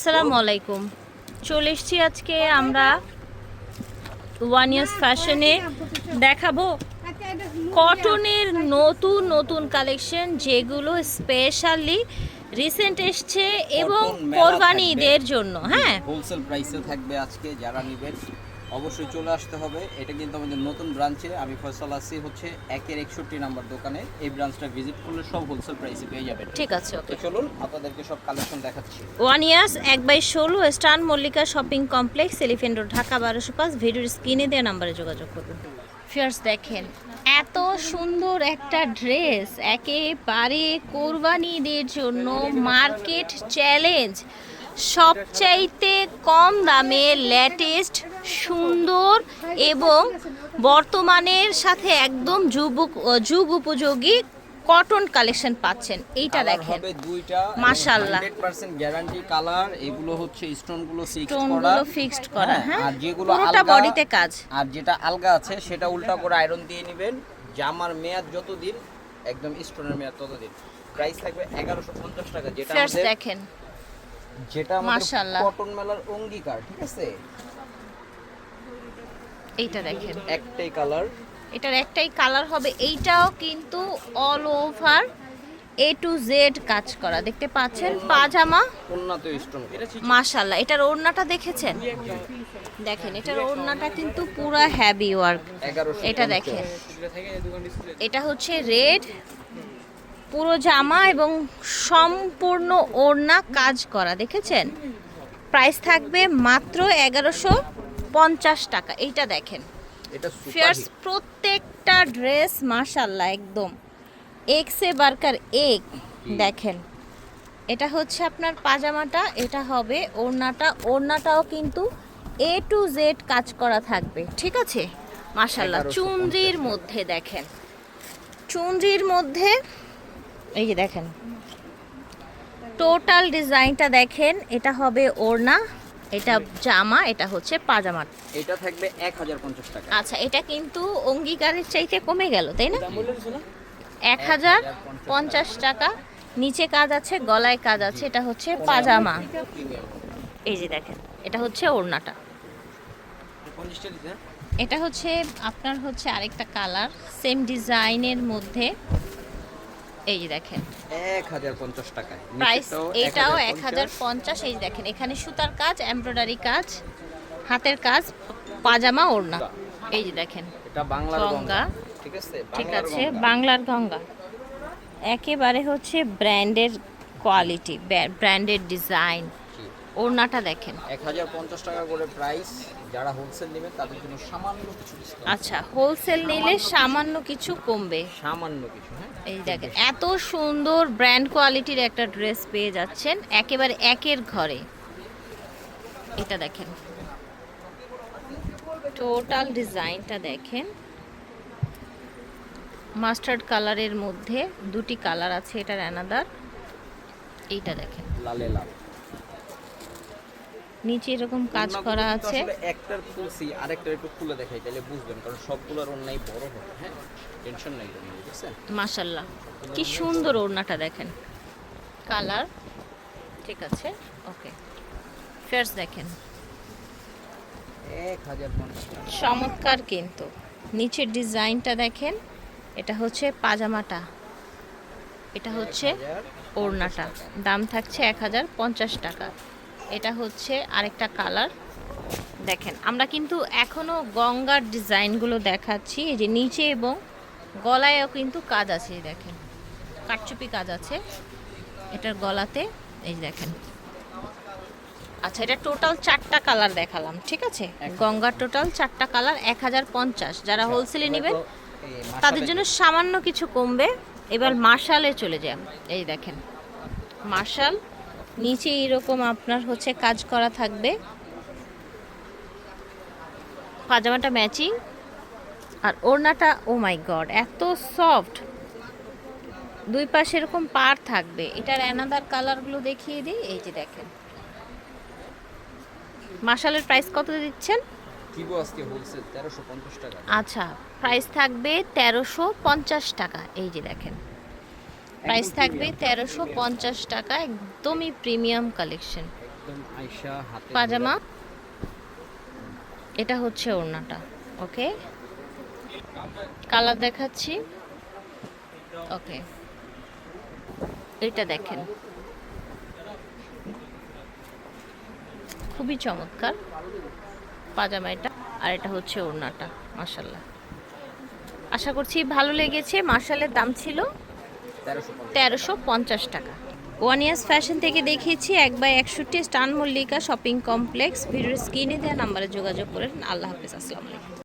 আসসালামু আলাইকুম। চলে এসছি আজকে আমরা ওয়ান ইয়ার্স ফ্যাশনে দেখাবো কটনের নতুন নতুন কালেকশন যেগুলো স্পেশালি রিসেন্ট এসছে এবং কোরবানি ঈদের জন্য হ্যাঁ। হোলসেল প্রাইসে থাকবে আজকে যারা নেবেন। অবশ্যই চলে আসতে হবে। এটা কিন্তু আমাদের নতুন ব্রাঞ্চে আমি ফয়সাল আছি হচ্ছে একের একষট্টি নাম্বার দোকানে। এই ব্রাঞ্চটা ভিজিট করলে সব হোলসেল প্রাইসে পেয়ে যাবেন। ঠিক আছে ওকে চলুন আপনাদেরকে সব কালেকশন দেখাচ্ছি। ওয়ান ইয়ার্স এক বাই ষোলো স্টান Mallika shopping complex elephant road Dhaka বারোশো পাঁচ। ভিডিওর স্ক্রিনে দেওয়া নাম্বারে যোগাযোগ করুন। ফিয়ার্স দেখেন এত সুন্দর একটা ড্রেস একেবারে কোরবানিদের জন্য মার্কেট চ্যালেঞ্জ সবচাইতে কম দামে লেটেস্ট সুন্দর এবং বর্তমানের সাথে একদম যুগ যুগ উপযোগী কটন কালেকশন পাচ্ছেন। এইটা দেখেন। মাশাআল্লাহ। 100% গ্যারান্টি কালার এগুলো হচ্ছে স্টোনগুলো ফিক্সড করা। টোনগুলো ফিক্সড করা হ্যাঁ আর যেগুলো পুরোটা আলগা বডিতে কাজ। আর যেটা আলগা আছে সেটা উল্টা করে আয়রন দিয়ে নেবেন। জামার মেয়াদ যতদিন একদম স্টোনের মেয়াদ ততদিন। প্রাইস থাকবে এগারোশো পঞ্চাশ টাকা যেটা আমাদের দেখেন। যেটা আমাদের কটন মেলার অঙ্গীকার ঠিক আছে? এইটা দেখেন। একটাই কালার এটার একটাই কালার হবে। এইটাও কিন্তু all over A to Z কাজ করা। দেখতে পাচ্ছেন? পাজামা। মাশাল্লাহ এটার ওড়নাটা দেখেছেন? দেখেন এটার ওড়নাটা কিন্তু পুরা হ্যাভি ওয়ার্ক এটা দেখেন। এটা হচ্ছে রেড পুরো জামা এবং সম্পূর্ণ ওড়না কাজ করা। দেখেছেন? প্রাইস থাকবে মাত্র এগারোশো পঞ্চাশ টাকা এইটা দেখেন। ফিয়ার্স প্রত্যেকটা ড্রেস মাশাল্লাহ একদম। এক্সে বার্কার এক দেখেন। এটা হচ্ছে আপনার পাজামাটা এটা হবে ওড়নাটা। ওড়নাটাও কিন্তু এ টু জেড কাজ করা থাকবে ঠিক আছে? মাশাল্লাহ 1150 চুনরির মধ্যে দেখেন। চুনরির মধ্যে এই যে দেখেন। টোটাল ডিজাইনটা দেখেন এটা হবে ওড়না। এটা জামা এটা হচ্ছে পাজামা এটা থাকবে এক হাজার পঞ্চাশ টাকা। আচ্ছা এটা কিন্তু অঙ্গীকারের চাইতে কমে গেল তাই না? এক হাজার পঞ্চাশ টাকা। নিচে কাজ আছে গলায় কাজ আছে এটা হচ্ছে পাজামা। এই যে দেখেন এটা হচ্ছে ওড়নাটা। এটা হচ্ছে আপনার হচ্ছে আরেকটা কালার সেম ডিজাইনের মধ্যে এই দেখেন। এক হাজার পঞ্চাশ টাকায়। প্রাইস এটাও এক হাজার 1050 পঞ্চাশ এই দেখেন এখানে সুতার কাজ এমব্রয়ডারি কাজ হাতের কাজ পাজামা ওড়না। এই যে দেখেন এটা বাংলার গঙ্গা। ঠিক আছে? ঠিক বাংলার আছে গঙ্গা। বাংলার গঙ্গা। একেবারে হচ্ছে ব্র্যান্ডের কোয়ালিটি ব্র্যান্ডের ডিজাইন। ওড়নাটা দেখেন। এক হাজার পঞ্চাশ টাকা করে প্রাইস যারা হোলসেল নেবেন তাদের জন্য সামান্য কিছু আচ্ছা হোলসেল নিলে সামান্য কিছু কমবে। সামান্য কিছু হ্যাঁ? এই দেখেন এত সুন্দর ব্র্যান্ড কোয়ালিটির একটা ড্রেস পেয়ে যাচ্ছেন একেবারে একের ঘরে। এটা দেখেন। টোটাল ডিজাইনটা দেখেন। মাস্টার্ড কালারের মধ্যে দুটি কালার আছে এটার অ্যানাদার এইটা দেখেন। লালে লাল। নিচে এরকম কাজ করা আছে। একটার খুলছি আরেকটার একটু খুলে দেখাই তাহলে বুঝবেন কারণ সবগুলোর অন্যায় বড় হবে হ্যাঁ? টেনশন নাই বুঝছেন মাশাল্লাহ কি সুন্দর ওড়নাটা দেখেন। কালার ঠিক আছে ওকে। ফেয়ার্স দেখেন। চমৎকার কিন্তু। নিচের ডিজাইনটা দেখেন এটা হচ্ছে পাজামাটা। এটা হচ্ছে 1050 ওড়নাটা। দাম থাকছে এক হাজার পঞ্চাশ টাকা। এটা হচ্ছে আরেকটা কালার। দেখেন আমরা কিন্তু এখনও গঙ্গার ডিজাইনগুলো দেখাচ্ছি। এই যে নিচে এবং গলায়ও কিন্তু কাজ আছে এই দেখেন। কাটচুপি কাজ আছে এটার গলাতে এই দেখেন। আচ্ছা এটা টোটাল চারটা কালার দেখালাম ঠিক আছে? গঙ্গার টোটাল চারটা কালার এক হাজার পঞ্চাশ। যারা হোলসেলে নেবেন তাদের জন্য সামান্য কিছু কমবে। এবার মার্শালে চলে যান এই দেখেন। মার্শাল নিচে এরকম আপনার হচ্ছে কাজ করা থাকবে। পাজামাটা ম্যাচিং। আর ওড়নাটা ও মাই গড এত সফট। দুই পাশে এরকম পার থাকবে। এটার অ্যানাদার কালারগুলো দেখিয়ে দিই। এই যে দেখেন। মার্শালের প্রাইস কত দিচ্ছেন? কিবো আজকে হোলসেল তেরোশো পঞ্চাশ টাকা। আচ্ছা প্রাইস থাকবে তেরোশো পঞ্চাশ টাকা। এই যে দেখেন। প্রাইস থাকবে তেরোশো পঞ্চাশ টাকা একদমই প্রিমিয়াম কালেকশন। পাজামা? এটা হচ্ছে ওড়নাটা ওকে? কালার দেখাচ্ছি। ওকে। এটা দেখেন। খুবই চমৎকার পাজামা এটা আর এটা হচ্ছে ওড়নাটা মার্শাল্লাহ আশা করছি ভালো লেগেছে মার্শালের দাম ছিল তেরোশো পঞ্চাশ টাকা। ওয়ান ইয়ার্স ফ্যাশন থেকে দেখিয়েছি এক বাই একষট্টি স্টান মল্লিকা শপিং কমপ্লেক্স। ভিডিওর স্ক্রিনে দেওয়া নাম্বারে যোগাযোগ করেন আল্লাহ হাফিজ, আসসালামু